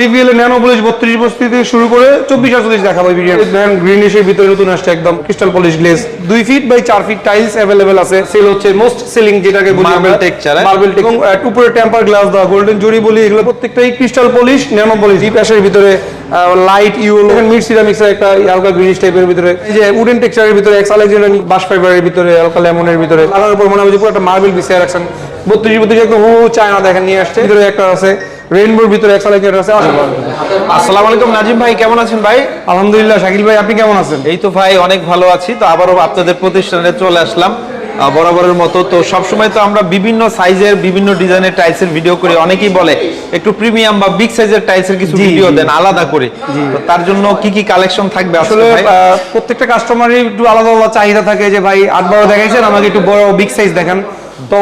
DVL nano polish বত্রিশ বস্তি থেকে শুরু করে চব্বিশ আটচল্লিশ দেখাবো ভিডিও গ্রিনিশের ভিতরে নতুন আসছে একদম ক্রিস্টাল পলিশ গ্লেজ দুই ফিট বাই চার ফিট টাইলস অ্যাভেলেবেল আছে। সেল হচ্ছে মোস্ট সেলিং যেটাকে বলি Marble texture, হ্যাঁ? মার্বেল এবং উপরে টেম্পার গ্লাস দেওয়া গোল্ডেন জুরি বলি এগুলো প্রত্যেকটাই crystal polish nano polish deep অ্যাশের ভিতরে লাইট ইউলো মিড সিরামিক্স একটা হালকা গ্রিনিশ টাইপের ভিতরে। এই যে উডেন টেক্সচারের ভিতরে এক্স আলেকজান্ডার বাস ফাইবারের ভিতরে হালকা লেমনের ভিতরে। লাগানোর পর মনে হবে যে পুরো একটা মার্বেল বিছিয়ে রাখছেন। বত্রিশ বত্রিশ একদম হু চায়না দেখেন নিয়ে আসছে। ভিতরে একটা আছে। রেইনবোর ভিতরে এক্স আলেকজান্ডার আছে আসসালামু আলাইকুম নাজিম ভাই কেমন আছেন ভাই? আলহামদুলিল্লাহ শাকিল ভাই আপনি কেমন আছেন? এই তো ভাই অনেক ভালো আছি। তো আবারও আপনাদের প্রতিষ্ঠানে চলে আসলাম। বরাবরের মতো। তো সবসময় তো আমরা বিভিন্ন সাইজের বিভিন্ন ডিজাইনের টাইলসের ভিডিও করি। অনেকেই বলে একটু প্রিমিয়াম বা বিগ সাইজের টাইলসের কিছু ভিডিও দেন আলাদা করে। তো তার জন্য কি কি কালেকশন থাকবে আসলে প্রত্যেকটা কাস্টমারই একটু আলাদা আলাদা চাহিদা থাকে। যে ভাই আট বারো দেখাইছেন আমাকে একটু বড় বিগ সাইজ দেখান। তো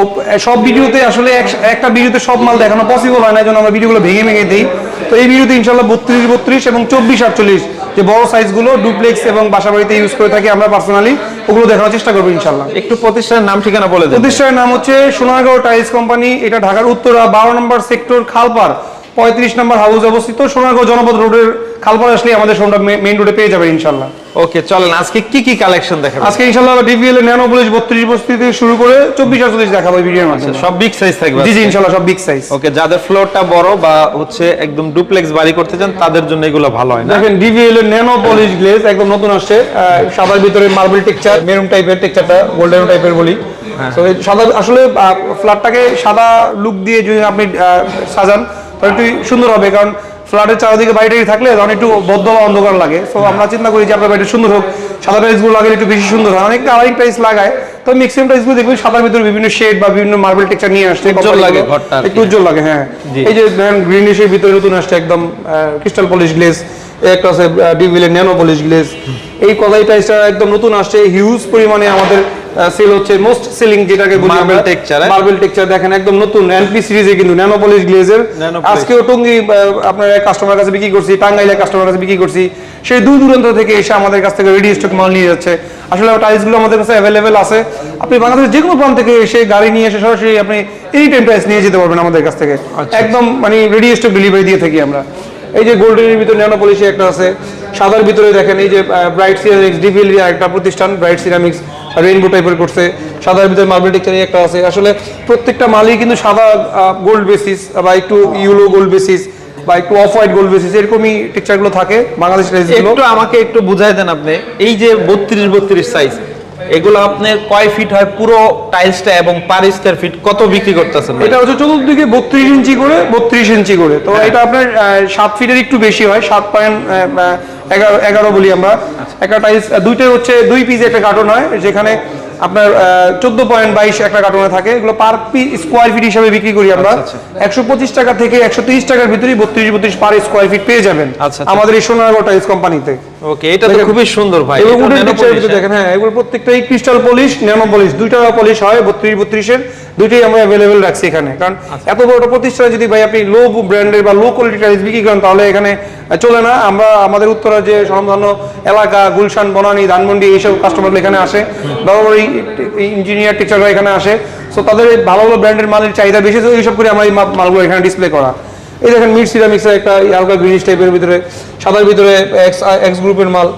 সব ভিডিওতে আসলে একটা ভিডিওতে সব মাল দেখানো পসিবল হয় না জন্য আমরা ভিডিওগুলো ভেঙে ভেঙে দিই। তো এই ভিডিওতে ইনশাল্লাহ বত্রিশ বত্রিশ এবং চব্বিশ আটচল্লিশ যে বড় সাইজগুলো ডুপ্লেক্স এবং বাসা বাড়িতে ইউজ করে থাকি আমরা পার্সোনালি ওগুলো দেখানোর চেষ্টা করব ইনশাল্লাহ। একটু প্রতিষ্ঠানের নাম ঠিকানা বলে প্রতিষ্ঠানের নাম হচ্ছে সোনারগাঁও টাইলস কোম্পানি এটা ঢাকার উত্তরা বারো নম্বর সেক্টর খালপার পঁয়ত্রিশ নম্বর হাউস অবস্থিত সোনারগাঁও জনপদ রোডের খালপার আসলে আমাদের শোরুমটা মেইন রোডে পেয়ে যাবে ইনশাল্লাহ। ওকে চলেন আজকে কি কি কালেকশন দেখাবেন? আজকে ইনশাল্লাহ ডিভিএল ন্যানো পলিশ বত্রিশ বস্তি থেকে শুরু করে চব্বিশ আটচল্লিশ দেখাবো এই ভিডিওর মাধ্যমে। সব বিগ সাইজ থাকবে জি জি ইনশাল্লাহ সব বিগ সাইজ ওকে যাদের ফ্লোরটা বড় বা হচ্ছে একদম ডুপ্লেক্স বাড়ি করতে চান তাদের জন্য এগুলো ভালো হয় না? দেখেন ডিভিএল এর ন্যানো পলিশ গ্লেজ একদম নতুন আসছে। সাদার ভিতরে মার্বেল টেক্সচার মেরুন টাইপের টেক্সচারটা গোল্ডেন টাইপের বলি। তো এই সাদা আসলে ফ্ল্যাটটাকে সাদা লুক দিয়ে যদি আপনি সাজান একটু সুন্দর হবে কারণ ফ্ল্যাটের চারিদিকে বাইরে থাকলে তখন একটু বদ্ধ বা অন্ধকার লাগে। তো আমরা চিন্তা করি যে আপনার বাড়িটা সুন্দর হোক সাদা টাইলসগুলো লাগালে একটু বেশি সুন্দর হয়। অনেক কালারিং টাইলস লাগায় তো ম্যাক্সিমাম টাইলসগুলো দেখবেন সাদার ভিতরে বিভিন্ন শেড বা বিভিন্ন মার্বেল টেক্সচার নিয়ে আসছে উজ্জ্বল লাগে ঘরটা একটু উজ্জ্বল লাগে হ্যাঁ। এই যে গ্রিনিশের ভিতরে নতুন আসছে একদম ক্রিস্টাল পলিশ গ্লেস একটা আছে ডিভিলের ন্যানো পলিশ গ্লেজ এই কলাই টাইসটা একদম নতুন আসছে হিউজ পরিমাণে আমাদের সেল হচ্ছে মোস্ট সেলিং যেটাকে বলি texture, হ্যাঁ? মার্বেল টেক্সচার দেখেন একদম নতুন এনপি সিরিজে কিন্তু ন্যানো পলিশ গ্লেজের। আজকেও টঙ্গি আপনার কাস্টমার কাছে বিক্রি করছি টাঙ্গাইলের কাস্টমার কাছে বিক্রি করছি। সেই দূর দূরান্ত থেকে এসে আমাদের কাছ থেকে রেডি স্টক মাল নিয়ে যাচ্ছে। আসলে টাইলসগুলো আমাদের কাছে অ্যাভেলেবেল আছে। আপনি বাংলাদেশের যে কোনো প্রান্ত থেকে এসে গাড়ি নিয়ে এসে সরাসরি আপনি এনি টাইম টাইলস নিয়ে যেতে পারবেন আমাদের কাছ থেকে। একদম মানে রেডি স্টক ডেলিভারি দিয়ে থাকি আমরা। এই যে গোল্ডেনের ভিতরে ন্যানো পলিশি একটা আছে। সাদার ভিতরে দেখেন এই যে ব্রাইট সিরামিক্স ডিভিএল একটা প্রতিষ্ঠান ব্রাইট সিরামিক্স রেইনবো টাইপের করছে। সাদার ভিতরে মার্বেল একটা আছে। আসলে প্রত্যেকটা মালই কিন্তু সাদা গোল্ড বেসিস বা একটু ইউলো গোল্ড বেসিস বা একটু অফ হোয়াইট গোল্ড বেসিস এরকমই টেক্সচারগুলো থাকে বাংলাদেশ একটু আমাকে একটু বুঝাই দেন আপনি। এই যে বত্রিশ বত্রিশ সাইজ এগুলো আপনার কয় ফিট হয়? পুরো টাইলসটা এবং পার স্কয়ার ফিট কত বিক্রি করতেছেন এটা হচ্ছে চতুর্দিকে বত্রিশ ইঞ্চি করে বত্রিশ ইঞ্চি করে। তো এটা আপনার সাত ফিটের একটু বেশি হয় সাত পয়েন্ট এগারো এগারো বলি আমরা। একটা টাইলস দুইটাই হচ্ছে দুই পিস একটা কার্টন হয় যেখানে আপনার চোদ্দ পয়েন্ট বাইশ একটা কার্টনে থাকে। এগুলো পার পিস স্কোয়ার ফিট হিসাবে বিক্রি করি আমরা। আচ্ছা, একশো পঁচিশ টাকা থেকে একশো তিরিশ টাকার ভিতরেই বত্রিশ বত্রিশ পার স্কোয়ার ফিট পেয়ে যাবেন। আচ্ছা, আচ্ছা। আমাদের এই সোনারগাঁও টাইলস কোম্পানিতে ওকে এটা তো খুবই সুন্দর ভাই ভিতরে দেখেন হ্যাঁ এগুলো প্রত্যেকটাই ক্রিস্টাল পলিশ ন্যানো পলিশ দুইটা পলিশ হয় বত্রিশ বত্রিশের দুইটাই আমরা অ্যাভেলেবেল রাখছি এখানে। কারণ আচ্ছা। এত বড় প্রতিষ্ঠানে যদি ভাই আপনি লো ব্র্যান্ডের বা লো কোয়ালিটি টাইলস বিক্রি করেন তাহলে এখানে চলে না। আমরা আমাদের উত্তরা যে স্বনামধন্য এলাকা, গুলশান, বনানী, ধানমন্ডি, এইসব কাস্টমারগুলো এখানে আসে। বড় বড় ইঞ্জিনিয়ার টিচাররা এখানে আসে। সো তাদের ভালো ভালো ব্র্যান্ডের মালের চাহিদা বেশি, তো এইসব করে আমরা এই মালগুলো এখানে ডিসপ্লে করা। এই দেখেন মিড সিরামিক্সের একটা হালকা গ্রিনিশ টাইপের ভিতরে, সাদার ভিতরে এক্স এক্স গ্রুপের মাল।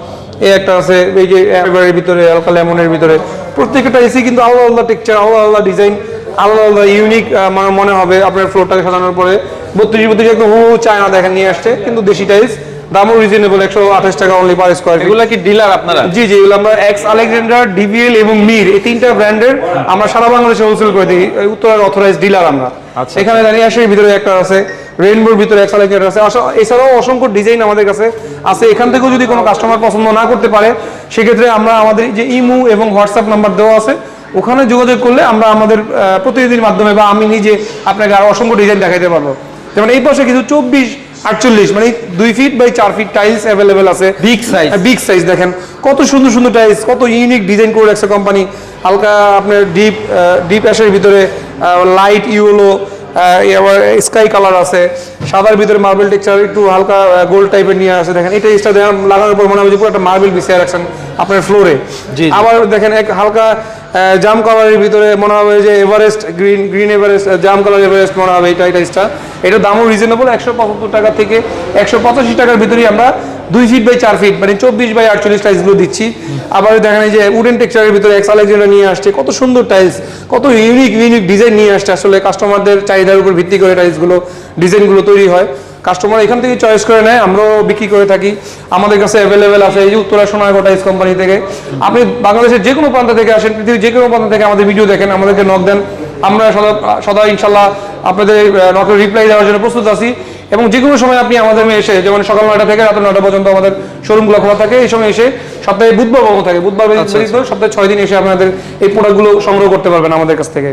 এই একটা আছে, এই যে এভারের ভিতরে, হালকা লেমনের ভিতরে। প্রত্যেকটা এসি কিন্তু আলাদা আলাদা টেক্সচার আলাদা আলাদা ডিজাইন আলাদা আলাদা ইউনিক আমার মনে হবে আপনার ফ্লোরটাকে সাজানোর পরে। বত্রিশ বত্রিশ একদম হু চায়না দেখেন নিয়ে আসছে কিন্তু দেশি টাইলস দামও রিজনেবল একশো আঠাশ টাকা অনলি পার স্কোয়ার এগুলা কি ডিলার আপনারা? জি জি এগুলো আমরা এক্স আলেকজান্ডার ডিভিএল এবং মির এই তিনটা ব্র্যান্ডের আমরা সারা বাংলাদেশে হোলসেল করে দিই এই উত্তরের অথরাইজ ডিলার আমরা। আচ্ছা। এখানে দাঁড়িয়ে আসে ভিতরে একটা আছে রেইনবোর ভিতরে এক্স আলেকজান্ডার আছে। এছাড়াও অসংখ্য ডিজাইন আমাদের কাছে আছে। এখান থেকেও যদি কোনো কাস্টমার পছন্দ না করতে পারে সেক্ষেত্রে আমরা আমাদের যে ইমু এবং হোয়াটসঅ্যাপ নাম্বার দেওয়া আছে ওখানে যোগাযোগ করলে আমরা আমাদের প্রতিনিধির মাধ্যমে বা আমি নিজে আপনাকে আরও অসংখ্য ডিজাইন দেখাতে পারব। যেমন এই পাশে কিছু চব্বিশ আটচল্লিশ মানে দুই ফিট বাই চার ফিট টাইলস অ্যাভেলেবেল আছে। বিগ সাইজ বিগ সাইজ দেখেন। কত সুন্দর সুন্দর টাইলস কত ইউনিক ডিজাইন করে রাখছে কোম্পানি হালকা আপনার ডিপ ডিপ অ্যাশের ভিতরে লাইট ইউলো আবার স্কাই কালার আছে। সাদার ভিতরে মার্বেল টেক্সচার একটু হালকা গোল্ড টাইপের নিয়ে আসে দেখেন। এটা স্টার দেখেন লাগানোর পর মনে হবে যে পুরো একটা মার্বেল বিছিয়ে রাখছেন। আপনার ফ্লোরে। আবার দেখেন এক হালকা জাম কালারের ভিতরে মনে হবে যে এভারেস্ট গ্রিন গ্রিন এভারেস্ট জাম কালার এভারেস্ট মনে হবে এটা এটা স্টার এটা দামও রিজনেবল একশো পঁচাত্তর টাকা থেকে একশো পঁচাশি টাকার ভিতরেই আমরা দুই ফিট বাই চার ফিট মানে চব্বিশ বাই আটচল্লিশ টাইলসগুলো দিচ্ছি। আবার দেখেন এই যে উডেন টেক্সচারের ভিতরে এক্স আলেকজান্ডার নিয়ে আসছে কত সুন্দর টাইলস কত ইউনিক ইউনিক ডিজাইন নিয়ে আসছে। আসলে কাস্টমারদের চাহিদার উপর ভিত্তি করে টাইলসগুলো ডিজাইনগুলো তৈরি হয়। কাস্টমার এখান থেকে চয়েস করে নেয় আমরাও বিক্রি করে থাকি। আমাদের কাছে অ্যাভেলেবেল আছে এই যে উত্তরা সোনারগড় টাইলস কোম্পানি থেকে। আপনি বাংলাদেশের যে কোনো প্রান্ত থেকে আসেন পৃথিবীর যে কোনো প্রান্ত থেকে আমাদের ভিডিও দেখেন আমাদেরকে নক দেন। আমরা সদা সদা ইনশাল্লাহ আপনাদের নকের রিপ্লাই দেওয়ার জন্য প্রস্তুত আছি। এবং যে কোনো সময় আপনি আমাদের এসে যেমন সকাল নয়টা থেকে রাত নয়টা পর্যন্ত আমাদের শোরুমগুলো খোলা থাকে এই সময় এসে সপ্তাহে বুধবার বন্ধ থাকে। বুধবার সপ্তাহে ছয় দিন এসে আপনাদের এই প্রোডাক্টগুলো সংগ্রহ করতে পারবেন আমাদের কাছ থেকে।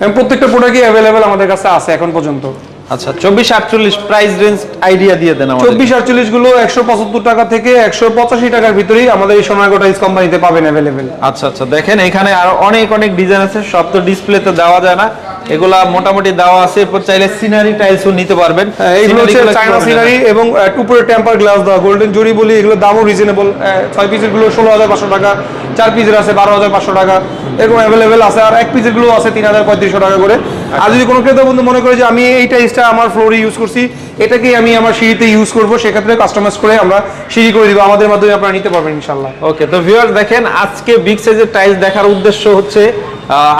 এবং প্রত্যেকটা প্রোডাক্টই অ্যাভেলেবেল আমাদের কাছে আছে এখন পর্যন্ত। আচ্ছা চব্বিশ আটচল্লিশ প্রাইস রেঞ্জ আইডিয়া দিয়ে দেন চব্বিশ আটচল্লিশগুলো একশো পঁচাত্তর টাকা থেকে একশো পঁচাশি টাকার ভিতরেই আমাদের এই সোনার গোটাইজ কোম্পানিতে পাবেন অ্যাভেলেবেল আচ্ছা আচ্ছা দেখেন এখানে আরও অনেক অনেক ডিজাইন আছে সব তো ডিসপ্লেতে দেওয়া যায় না। এগুলা মোটামুটি দেওয়া আছে এরপর চাইলে সিনারি টাইলসও নিতে পারবেন। হ্যাঁ, এইগুলো হচ্ছে চায়না সিনারি এবং টুপুরে টেম্পার গ্লাস দেওয়া গোল্ডেন জরি বলি এগুলো দামও রিজনেবল ছয় পিসেরগুলো ষোলো হাজার পাঁচশো টাকা চার পিসের আছে বারো হাজার পাঁচশো টাকা এরকম অ্যাভেলেবেল আছে। আর এক পিসেরগুলো আছে তিন হাজার পঁয়ত্রিশশো টাকা করে। আর যদি কোনো ক্রেতা বন্ধু মনে করে যে আমি এই টাইসটা আমার ফ্লোরে ইউজ করছি এটাকেই আমি আমার সিঁড়িতে ইউজ করব সেক্ষেত্রে কাস্টমাইজ করে আমরা সিঁড়ি করে দিব। আমাদের মাধ্যমে আপনারা নিতে পারবেন ইনশাল্লাহ ওকে তো ভিউয়ার দেখেন আজকে বিগ সাইজের টাইলস দেখার উদ্দেশ্য হচ্ছে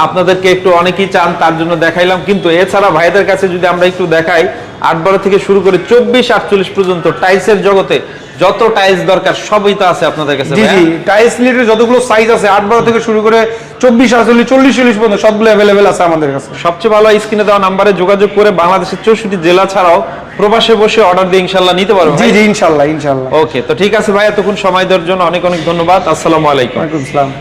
আপনাদেরকে একটু অনেকেই চান তার জন্য দেখাইলাম। কিন্তু এছাড়া ভাইদের কাছে যদি আমরা একটু দেখাই আট বারো থেকে শুরু করে চব্বিশ আটচল্লিশ পর্যন্ত টাইলসের জগতে যত টাইলস দরকার সবই তো আছে আপনাদের কাছে জি জি টাইলস লিটের যতগুলো সাইজ আছে আট বারো থেকে শুরু করে চব্বিশ আটচল্লিশ চল্লিশ চল্লিশ পর্যন্ত সবগুলো অ্যাভেলেবেল আছে আমাদের কাছে। সবচেয়ে ভালো স্ক্রিনে দেওয়া নাম্বারে যোগাযোগ করে বাংলাদেশের চৌষট্টি জেলা ছাড়াও প্রবাসে বসে অর্ডার দিয়ে ইনশাল্লাহ নিতে পারব জি জি ইনশাল্লাহ ইনশাল্লাহ ওকে তো ঠিক আছে ভাই এতক্ষণ সময় দেওয়ার জন্য অনেক অনেক ধন্যবাদ। আসসালামু আলাইকুম। আসসালাম।